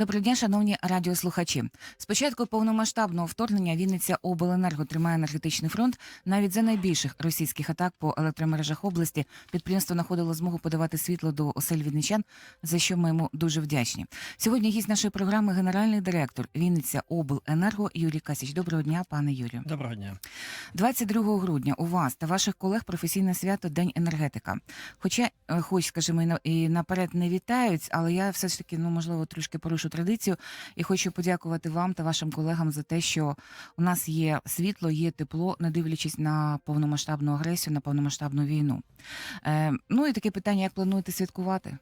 Доброго дня, шановні радіослухачі. З початку повномасштабного вторгнення Вінниця обленерго тримає енергетичний фронт. Навіть за найбільших російських атак по електромережах області підприємство знаходило змогу подавати світло до осель вінничан, за що ми йому дуже вдячні. Сьогодні гість нашої програми генеральний директор Вінниця обленерго Юрій Касіч. Доброго дня, пане Юрію. Доброго дня. 22 грудня у вас та ваших колег професійне свято День енергетика. Хоча, е, хоч, скажімо, і на- і наперед не вітають, але я все ж таки, ну можливо, трішки порушу традицію і хочу подякувати вам та вашим колегам за те, що у нас є світло, є тепло, не дивлячись на повномасштабну агресію, на повномасштабну війну. Е, ну і таке питання: як плануєте святкувати?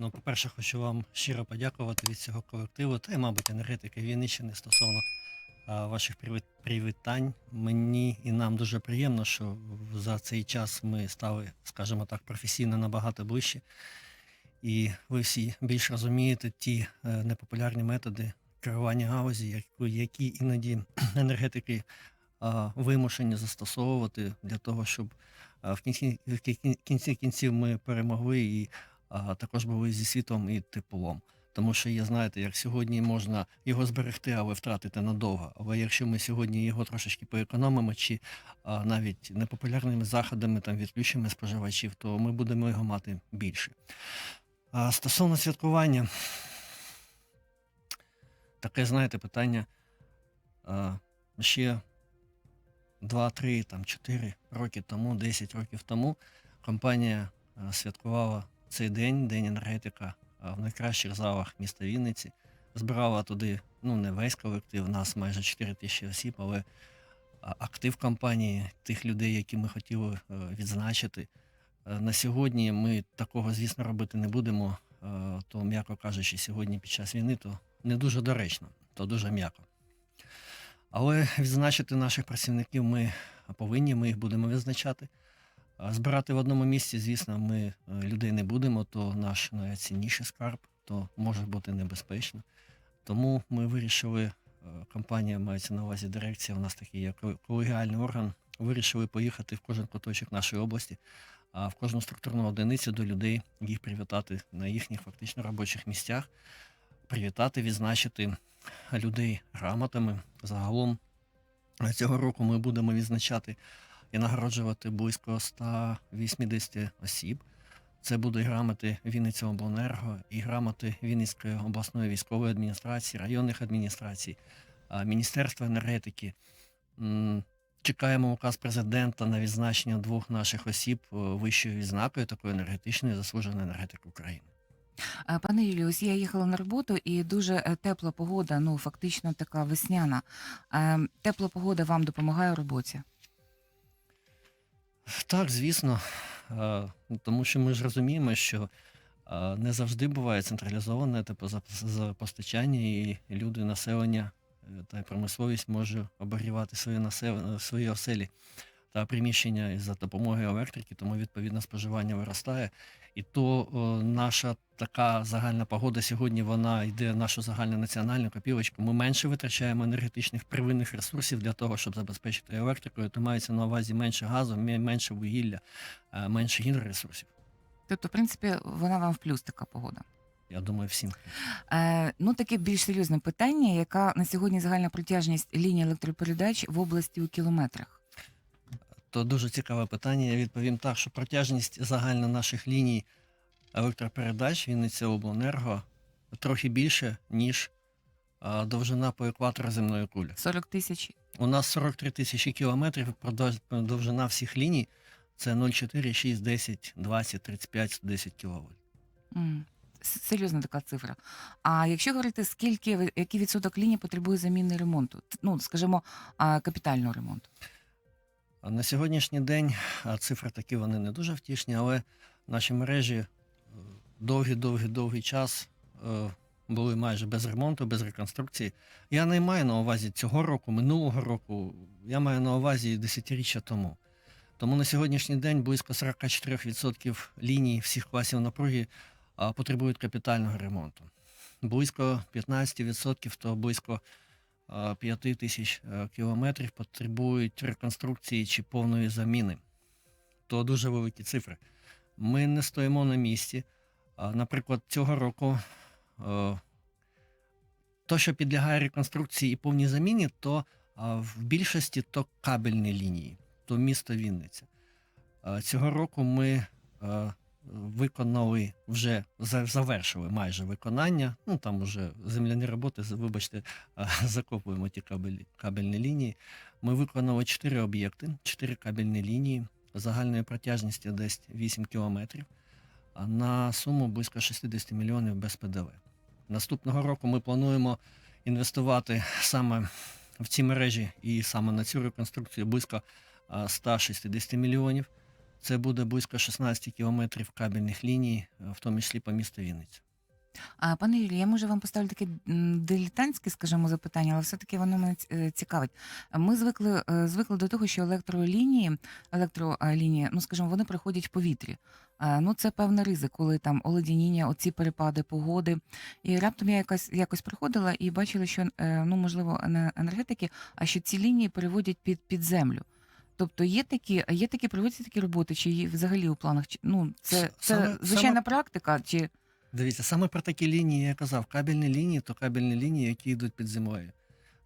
Ну, по-перше, хочу вам щиро подякувати від цього колективу та й, мабуть, енергетики Вінниччини стосовно а, ваших привіт- привітань. Мені і нам дуже приємно, що за цей час ми стали, скажімо так, професійно набагато ближче. І ви всі більш розумієте ті е, непопулярні методи керування галузі, які, іноді енергетики вимушені застосовувати для того, щоб в кінці, в кінці кінців ми перемогли і також були зі світлом і теплом. Тому що є, знаєте, як сьогодні можна його зберегти, але втратити надовго. Але якщо ми сьогодні його трошечки поекономимо, чи а, навіть непопулярними заходами там відключимо споживачів, то ми будемо його мати більше. Стосовно святкування, таке, знаєте, питання ще 2-3, там 4 роки тому, 10 років тому компанія святкувала цей день, День енергетика, в найкращих залах міста Вінниці. Збирала туди ну, не весь колектив, нас майже 4 тисячі осіб, але актив компанії, тих людей, які ми хотіли е, відзначити. Е, На сьогодні ми такого, звісно, робити не будемо, е, то, м'яко кажучи, сьогодні під час війни то не дуже доречно, то дуже м'яко. Але відзначити наших працівників ми повинні, ми їх будемо відзначати. Збирати в одному місці, звісно, ми е, людей не будемо, то наш найцінніший скарб, то може бути небезпечно. Тому ми вирішили, компанія мається на увазі дирекція, у нас такий є колегіальний орган, вирішили поїхати в кожен куточок нашої області, в кожну структурну одиницю до людей, їх привітати на їхніх фактично робочих місцях, привітати, відзначити людей грамотами. Загалом е, цього року ми будемо відзначати і нагороджувати близько 180 осіб. Це будуть грамоти Вінниця обленерго і грамоти Вінницької обласної військової адміністрації, районних адміністрацій, Міністерства енергетики. Чекаємо указ президента на відзначення двох наших осіб е, вищою відзнакою такої енергетичної заслуженої енергетики України. Е, Пане Юлію, ось я їхала на роботу і дуже е, тепла погода, ну фактично така весняна. Тепла погода вам допомагає у роботі. Так, звісно, тому що ми ж розуміємо, що не завжди буває централізоване теплопостачання, і люди, населення та й промисловість може обігрівати свої, насел... свої оселі та приміщення за допомогою електрики, тому відповідно споживання виростає. І то о, наша така загальна погода сьогодні вона йде нашу загальну національну копілочку. Ми менше витрачаємо енергетичних первинних ресурсів для того, щоб забезпечити електрикою. То мається на увазі менше газу, менше вугілля, е, менше гідроресурсів. Тобто, в принципі, вона вам в плюс така погода. Я думаю, всім. Е, ну, таке більш серйозне питання, яка на сьогодні загальна протяжність лінії електропередач в області у кілометрах. То дуже цікаве питання. Я відповім так, що протяжність загальна наших ліній електропередач Вінниця обленерго трохи більше, ніж а, довжина по екватору земної кулі. 40 тисяч. У нас 43 тисячі кілометрів, продовж- довжина всіх ліній це 0,4, 6, 10, 20, 35, 110 кВт. М, Серйозна така цифра. А якщо говорити, скільки який відсоток ліній потребує заміни ремонту? Ну, скажімо, капітального ремонту. На сьогоднішній день цифри такі вони не дуже втішні, але наші мережі е, довгий-довгий-довгий час е, були майже без ремонту, без реконструкції. Я не маю на увазі цього року, минулого року, я маю на увазі десятиріччя тому. Тому на сьогоднішній день близько 44% ліній всіх класів напруги потребують капітального ремонту. Близько 15%, то близько 5 тисяч е, кілометрів потребують реконструкції чи повної заміни. То дуже великі цифри. Ми не стоїмо на місці. Наприклад, цього року е, то, що підлягає реконструкції і повній заміні, то в більшості то кабельні лінії, то місто Вінниця. Цього року ми а, виконали вже завершили майже виконання. Ну там вже земляні роботи, вибачте, закопуємо ті кабелі, кабельні лінії. Ми виконали 4 об'єкти, 4 кабельні лінії загальною протяжністю десь 8 кілометрів на суму близько 60 мільйонів без ПДВ. Наступного року ми плануємо інвестувати саме в ці мережі і саме на цю реконструкцію близько 160 мільйонів. Це буде близько 16 кілометрів кабельних ліній, е, в тому числі по місту Вінниця. А пане Юрію, я може вам поставлю таке м, дилетантське, скажімо, запитання, але все-таки воно мене е, цікавить. Ми звикли, е, звикли до того, що електролінії, електролінії, ну скажімо, вони проходять в повітрі. Ну, це певний ризик, коли там оледяніння, оці перепади погоди. І раптом я якось якось приходила і бачила, що ну можливо не енергетики, а що ці лінії переводять під, під землю. Тобто є такі, є такі проводяться такі роботи, чи є взагалі у планах? Чи- Ну, це, це саме- звичайна саме- практика, чи Дивіться, саме про такі лінії я казав. Кабельні лінії то кабельні лінії, які йдуть під землею.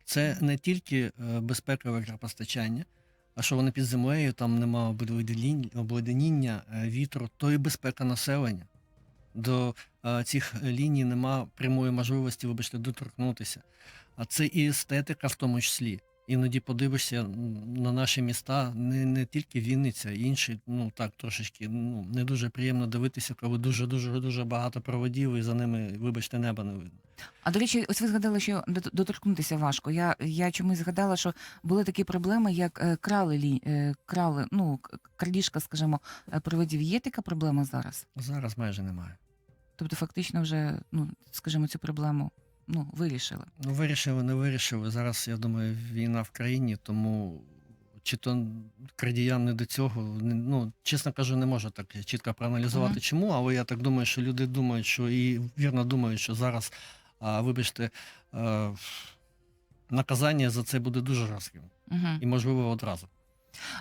Це не тільки е, безпека електропостачання, а що вони під землею, там нема обледеніння, обледеніння е, вітру, то і безпека населення. До е, цих ліній нема прямої можливості, вибачте, доторкнутися. А це і естетика в тому числі. Іноді подивишся на наші міста, не, не тільки Вінниця, інші, ну так, трошечки ну, не дуже приємно дивитися, коли дуже дуже дуже багато проводів, і за ними, вибачте, неба не видно. А до речі, ось ви згадали, що дот- доторкнутися важко. Я, я чомусь згадала, що були такі проблеми, як е, крали е, крали, ну крадіжка, скажімо, е, проводів. Є така проблема зараз? Зараз майже немає. Тобто, фактично, вже ну скажімо, цю проблему ну вирішили. Ну, вирішили, не вирішили. Зараз, я думаю, війна в країні, тому чи то крадіям не до цього. Ну, чесно кажу, не можу так чітко проаналізувати, Мгм. чому, але я так думаю, що люди думають, що і вірно думають, що зараз, а, вибачте, е, наказання за це буде дуже жорстким. Угу. І, можливо, одразу.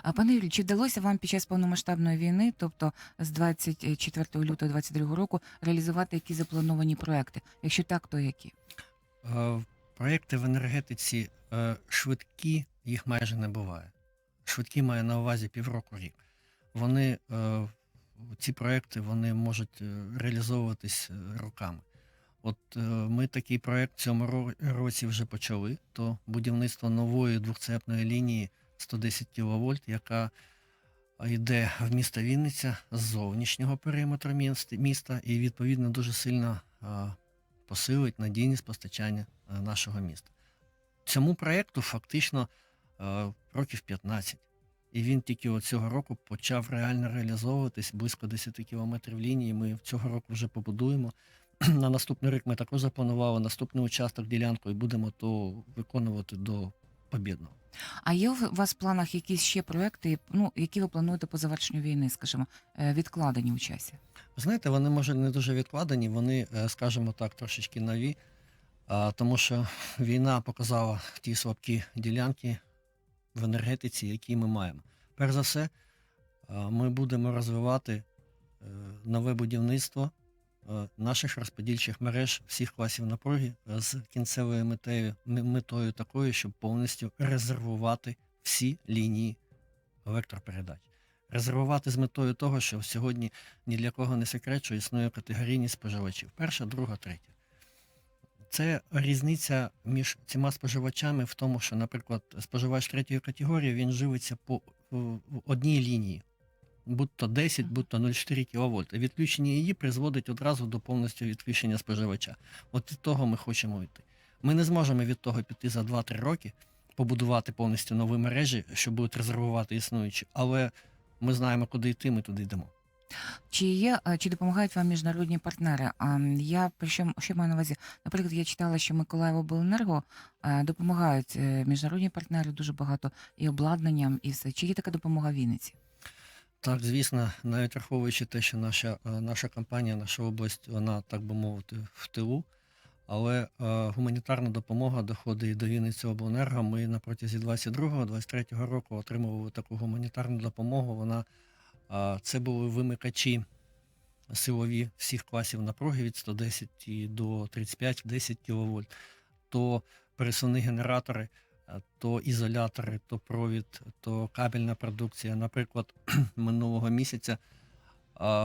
А пане Юрію, чи вдалося вам під час повномасштабної війни, тобто з 24 лютого 22 року, реалізувати які заплановані проекти? Якщо так, то які? Е, Проєкти в енергетиці е, швидкі, їх майже не буває. Швидкі має на увазі півроку рік. Вони, е, ці проєкти вони можуть реалізовуватись роками. От ми такий проєкт в цьому ро- році вже почали. То будівництво нової двохцепної лінії 110 кВт, яка йде в місто Вінниця з зовнішнього периметру міста і відповідно дуже сильно посилить надійність постачання нашого міста. Цьому проєкту фактично років 15. І він тільки цього року почав реально реалізовуватись близько 10 кілометрів лінії. Ми цього року вже побудуємо. На наступний рік ми також запланували наступний участок ділянку і будемо то виконувати до побідного. А є у вас в планах якісь ще проекти, ну які ви плануєте по завершенню війни, скажімо, е, відкладені у часі? Знаєте, вони може не дуже відкладені, вони, е, скажімо так, трошечки нові, тому що війна показала ті слабкі ділянки в енергетиці, які ми маємо. Перш за все, ми будемо розвивати е, нове будівництво наших розподільчих мереж всіх класів напруги е, з кінцевою метою, м- метою такою, щоб повністю резервувати всі лінії електропередач. Резервувати з метою того, що сьогодні ні для кого не секрет, що існує категорійність споживачів. Перша, друга, третя. Це різниця між цими споживачами в тому, що, наприклад, споживач третьої категорії він живиться по одній лінії, будь-то 10, будь-то 0,4 кВт. Відключення її призводить одразу до повністю відключення споживача. От від того ми хочемо йти. Ми не зможемо від того піти за 2-3 роки, побудувати повністю нові мережі, що будуть резервувати існуючі, але ми знаємо, куди йти, ми туди йдемо. Чи є чи допомагають вам міжнародні партнери? А я про що, що маю на увазі? Наприклад, я читала, що Миколаївобленерго допомагають е, міжнародні партнери дуже багато і обладнанням, і все. Чи є така допомога Вінниці? Так, звісно, навіть враховуючи те, що наша, е, наша компанія, наша область, вона, так би мовити, в тилу, але е, гуманітарна допомога доходить і до Вінниці обленерго. Ми на протязі 22-23 року отримували таку гуманітарну допомогу. Вона, е, це були вимикачі силові всіх класів напруги від 110 і до 35-10 кВт. то пересувні генератори, то ізолятори, то провід, то кабельна продукція. Наприклад, минулого місяця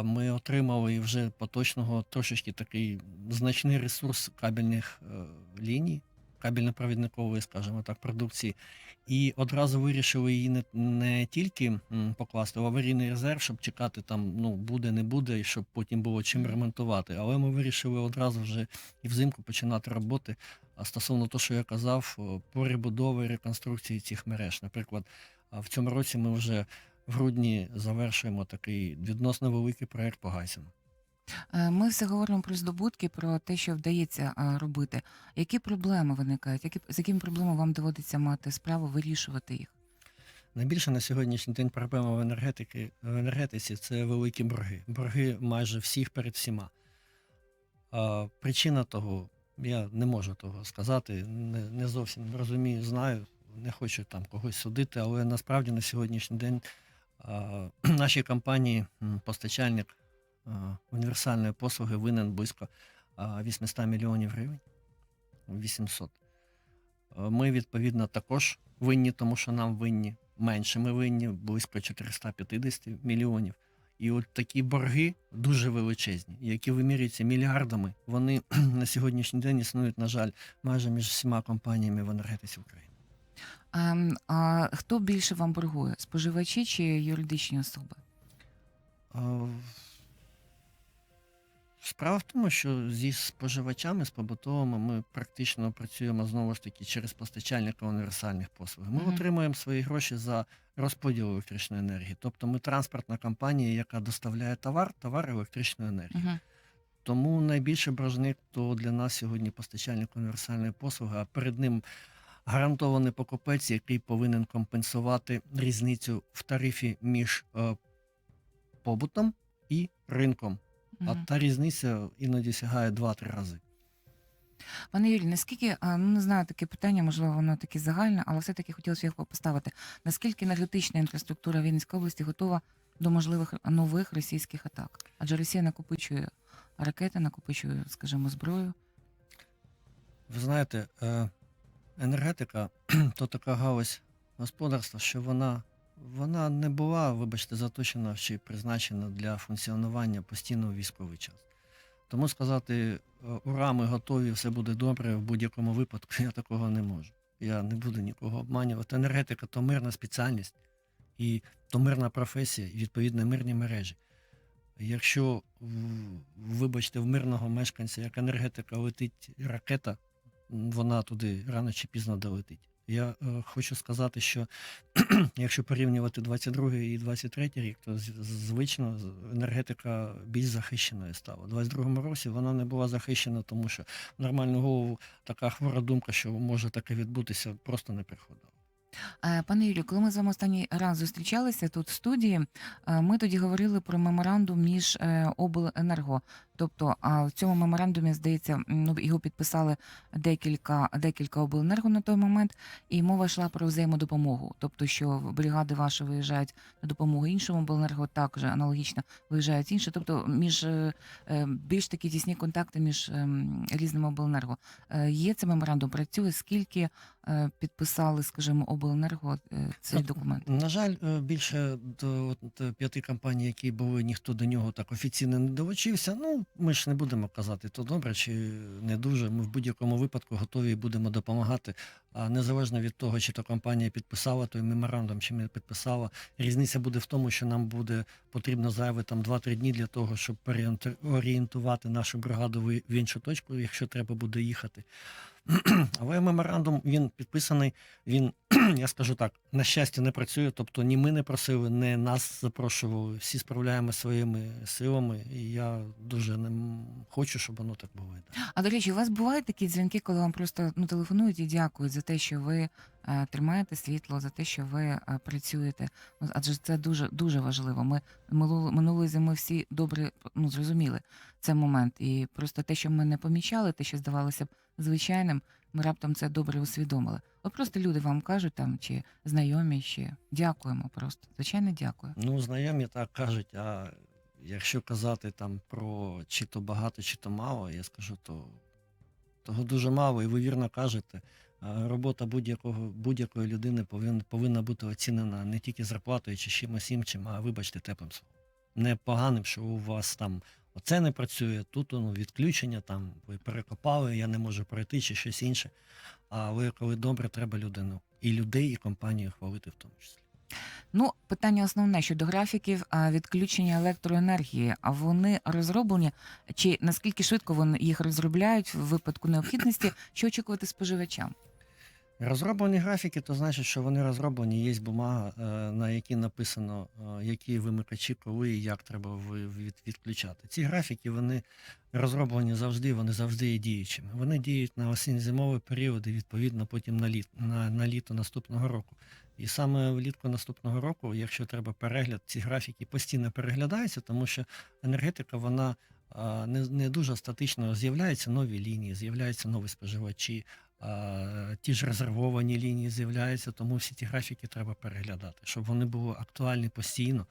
ми отримали вже поточного трошечки такий значний ресурс кабельних е, ліній, кабельно-провідникової, скажімо так, продукції. І одразу вирішили її не, не тільки покласти в аварійний резерв, щоб чекати там, ну, буде, не буде, і щоб потім було чим ремонтувати. Але ми вирішили одразу вже і взимку починати роботи. А стосовно того, що я казав, о, по ребудові реконструкції цих мереж. Наприклад, в цьому році ми вже в грудні завершуємо такий відносно великий проект по Гайсіну. Е, Ми все говоримо про здобутки, про те, що вдається а, робити. Які проблеми виникають? Які, з якими проблемами вам доводиться мати справу, вирішувати їх? Найбільше на сьогоднішній день проблема в енергетики в енергетиці це великі борги. Борги майже всіх перед всіма. А, причина того, я не можу того сказати, не, не зовсім розумію, знаю, не хочу там когось судити, але насправді на сьогоднішній день а, нашій компанії м, постачальник а, універсальної послуги винен близько 800 мільйонів гривень. 800. Е, Ми, відповідно, також винні, тому що нам винні менше. Ми винні близько 450 мільйонів. І от такі борги дуже величезні, які вимірюються мільярдами. Вони на сьогоднішній день існують, на жаль, майже між всіма компаніями в енергетиці України. А, а хто більше вам боргує? Споживачі чи юридичні особи? Е, Справа в тому, що зі споживачами, з побутовими, ми практично працюємо знову ж таки через постачальника універсальних послуг. Ми Мгм. отримуємо свої гроші за розподіл електричної енергії. Тобто ми транспортна компанія, яка доставляє товар, товар електричної енергії. Угу. Тому найбільший боржник то для нас сьогодні постачальник універсальної послуги, а перед ним гарантований покупець, який повинен компенсувати різницю в тарифі між е, побутом і ринком. А та різниця іноді сягає 2-3 рази. Пане Юрій, наскільки ну не знаю таке питання, можливо, воно таке загальне, але все-таки хотілося його поставити. Наскільки енергетична інфраструктура Вінницької області готова до можливих нових російських атак? Адже Росія накопичує ракети, накопичує, скажімо, зброю. Ви знаєте, е, енергетика то така галузь господарства, що вона, вона не була, вибачте, заточена чи призначена для функціонування постійно військовий час. Тому сказати, е, ура, ми готові, все буде добре, в будь-якому випадку я такого не можу. Я не буду нікого обманювати. Енергетика то мирна спеціальність і то мирна професія, і відповідно мирні мережі. Якщо, вибачте, в мирного мешканця як енергетика летить ракета, вона туди рано чи пізно долетить. Я е, хочу сказати, що якщо порівнювати 22 і 23 рік, то звично енергетика більш захищеною стала. У 22 році вона не була захищена, тому що нормальну голову така хвора думка, що може таке відбутися, просто не приходила. Е, Пане Юрію, коли ми з вами останній раз зустрічалися тут в студії, е, ми тоді говорили про меморандум між е, обленерго. Тобто, а в цьому меморандумі, здається, ну його підписали декілька декілька обленерго на той момент, і мова йшла про взаємодопомогу. Тобто, що бригади ваші виїжджають на допомогу іншому обленерго, також аналогічно виїжджають інші. Тобто, між е, е, більш такі тісні контакти між ем, різними обленерго. Е, Є цей меморандум, працює скільки підписали, скажімо, обленерго цей документ. На жаль, більше до п'яти компаній, які були, ніхто до нього так офіційно не долучився. Ну, ми ж не будемо казати, то добре чи не дуже. Ми в будь-якому випадку готові і будемо допомагати. А незалежно від того, чи то компанія підписала той меморандум, чи не підписала. Різниця буде в тому, що нам буде потрібно зайве там 2-3 дні для того, щоб орієнтувати нашу бригаду в іншу точку, якщо треба буде їхати. Але меморандум він підписаний. Він, я скажу так, на щастя, не працює. Тобто ні ми не просили, ні нас запрошували. Всі справляємо своїми силами. І я дуже не хочу, щоб воно так було. А до речі, у вас бувають такі дзвінки, коли вам просто ну телефонують і дякують за те, що ви тримаєте світло, за те, що ви е, працюєте. Ну, Адже це дуже дуже важливо. Ми минуло- минулої зими всі добре ну зрозуміли цей момент. І просто те, що ми не помічали, те, що здавалося б звичайним, ми раптом це добре усвідомили. От просто люди вам кажуть там, чи знайомі, чи дякуємо просто. Звичайно, дякую. Ну, знайомі так кажуть, а якщо казати там про чи то багато, чи то мало, я скажу, то, Того дуже мало, і ви вірно кажете. Робота будь-якого будь-якої людини повинна повинна бути оцінена не тільки зарплатою чи чимось іншим, а вибачте, теплим словом. Не поганим, що у вас там оце не працює, тут ну, відключення, там ви перекопали, я не можу пройти чи щось інше. Але коли добре, треба людину і людей, і компанію хвалити в тому числі. Ну, питання основне щодо графіків відключення електроенергії. А вони розроблені? Чи наскільки швидко вони їх розробляють в випадку необхідності? Що очікувати споживачам? Розроблені графіки, то значить, що вони розроблені, є бумага, е, на якій написано, е, які вимикачі, коли і як треба відключати. Ці графіки вони розроблені завжди, вони завжди є діючими. Вони діють на осінь-зимовий період і відповідно потім на, літ, на, на літо наступного року. І саме влітку наступного року, якщо треба перегляд, ці графіки постійно переглядаються, тому що енергетика вона не, не дуже статично з'являються нові лінії, з'являються нові споживачі. Ті ж резервовані лінії з'являються, тому всі ті графіки треба переглядати, щоб вони були актуальні постійно.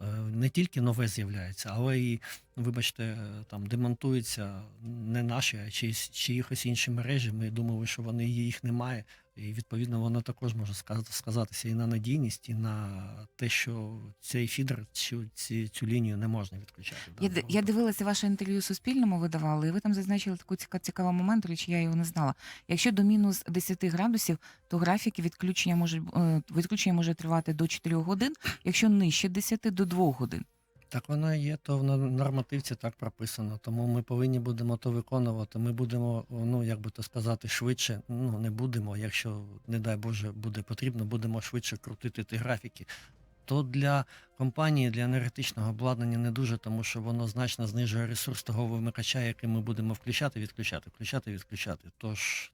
Е, Не тільки нове з'являється, але і, вибачте, там демонтуються не наші, а чиїсь, чиїхось інші мережі. Ми думали, що вони їх немає. І відповідно воно також може сказатися і на надійність, і на те, що цей фідер, цю, ці, цю лінію не можна відключати. Я, я дивилася ваше інтерв'ю Суспільному, ви давали, і ви там зазначили таку ціка, цікавий момент, речі, я його не знала. Якщо до мінус 10 градусів, то графіки відключення може відключення може тривати до 4 годин, якщо нижче 10 до 2 годин. Так воно і є, то в нормативці так прописано. Тому ми повинні будемо то виконувати. Ми будемо, ну як би то сказати, швидше. Ну не будемо, якщо, не дай Боже, буде потрібно, будемо швидше крутити ті графіки. То для компанії, для енергетичного обладнання не дуже, тому що воно значно знижує ресурс того вимикача, який ми будемо включати, відключати, включати, відключати. Тож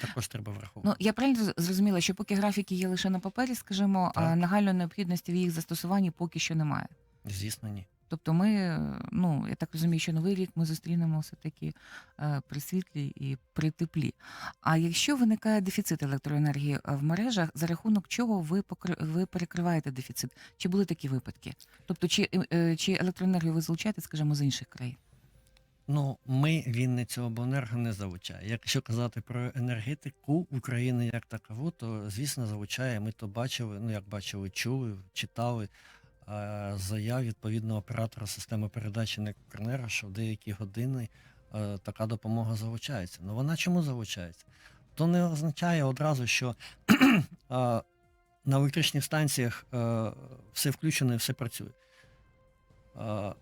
також треба враховувати. Ну я правильно зрозуміла, що поки графіки є лише на папері, скажімо, Так. нагальної необхідності в їх застосуванні поки що немає. Звісно, ні. Тобто ми, ну я так розумію, що новий рік ми зустрінемо все таки е, при світлі і при теплі. А якщо виникає дефіцит електроенергії е, в мережах, за рахунок чого ви покри- ви перекриваєте дефіцит? Чи були такі випадки? Тобто, чи, е, чи електроенергію ви залучаєте, скажімо, з інших країн? Ну, ми Вінницю обленерго не залучає. Якщо казати про енергетику України як такову, то звісно залучає. Ми то бачили, ну як бачили, чули, читали заяв відповідного оператора системи передачі Некорнера, що в деякі години е, така допомога залучається. Ну вона чому залучається? То не означає одразу, що е, на електричних станціях е, все включено і все працює. Е,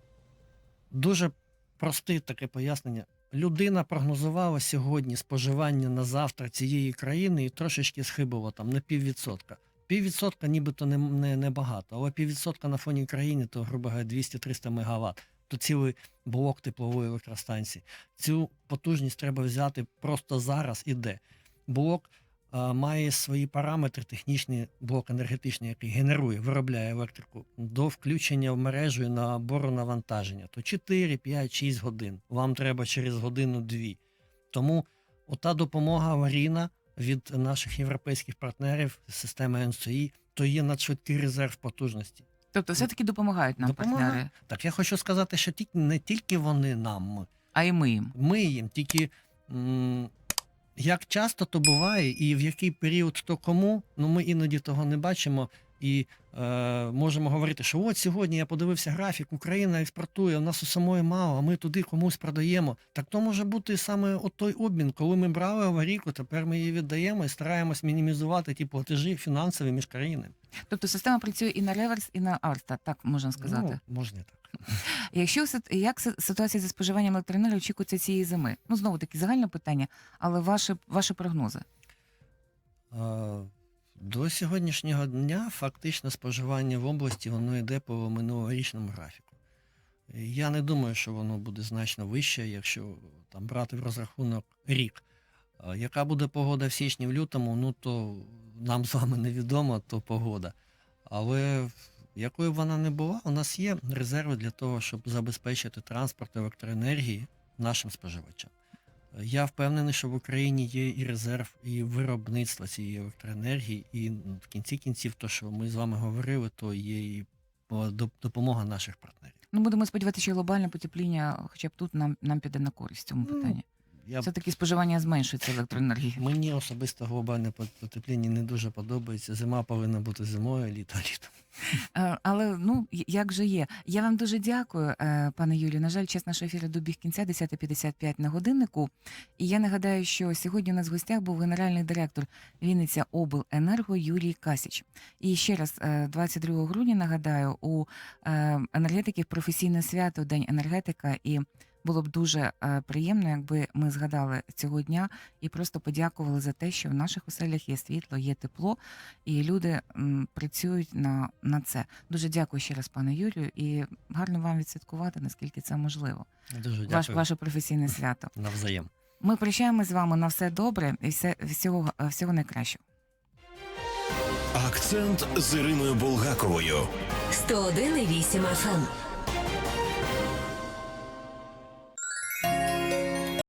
дуже просте таке пояснення. Людина прогнозувала сьогодні споживання на завтра цієї країни і трошечки схибила там на піввідсотка. Піввідсотка нібито не, не, не багато, але піввідсотка на фоні країни, то, грубо говоря, 200-300 мегаватт. То цілий блок теплової електростанції. Цю потужність треба взяти просто зараз і де. Блок а, має свої параметри, технічний блок енергетичний, який генерує, виробляє електрику до включення в мережу і набору навантаження. То 4, 5, 6 годин. Вам треба через годину-дві. Тому ота допомога аварійна від наших європейських партнерів системи НСОІ, то є надшвидкий резерв потужності. Тобто, все таки допомагають нам Допомагають. партнери, Так я хочу сказати, що ті- не тільки вони нам, а й ми їм. ми їм, тільки м, як часто то буває, і в який період то кому, ну ми іноді того не бачимо. І е, можемо говорити, що от сьогодні я подивився графік, Україна експортує, у нас у самої мало, а ми туди комусь продаємо. Так то може бути саме от той обмін, коли ми брали аварійку, тепер ми її віддаємо і стараємось мінімізувати ті платежі фінансові між країнами. Тобто система працює і на реверс, і на арста, так можна сказати. Ну, можна так. Якщо як ситуація зі споживанням електроенергії очікується цієї зими? Ну знову таки загальне питання, але ваші, ваші прогнози. Е, До сьогоднішнього дня фактично споживання в області воно йде по минулорічному графіку. Я не думаю, що воно буде значно вище, якщо там брати в розрахунок рік. Яка буде погода в січні, в лютому, ну то нам з вами невідомо, то погода. Але якою б вона не була, у нас є резерви для того, щоб забезпечити транспорт електроенергії нашим споживачам. Я впевнений, що в Україні є і резерв, і виробництво цієї електроенергії, і в кінці кінців, то, що ми з вами говорили, то є і допомога наших партнерів. Ну будемо сподіватися, що глобальне потепління, хоча б тут нам, нам піде на користь в цьому Ну, питанні. Я, Все-таки споживання зменшується електроенергії. мені особисто глобальне потепління не дуже подобається. Зима повинна бути зимою, літо літом. Е, Але ну як же є. Я вам дуже дякую, е, пане Юлію. На жаль, час нашого ефіру добіг кінця 10.55 на годиннику. І я нагадаю, що сьогодні у нас в гостях був генеральний директор Вінниця Обленерго Юрій Касіч. І ще раз, е, 22 грудня нагадаю, у е, енергетиків професійне свято День енергетика. І було б дуже е, приємно, якби ми згадали цього дня і просто подякували за те, що в наших оселях є світло, є тепло, і люди працюють на, на це. Дуже дякую ще раз, пане Юрію, і гарно вам відсвяткувати, наскільки це можливо. Дуже Ваш, ваше професійне свято. Навзаєм. Ми прощаємось з вами на все добре і все, всього, всього найкращого. Акцент з Іриною Булгаковою. 101,8 FM.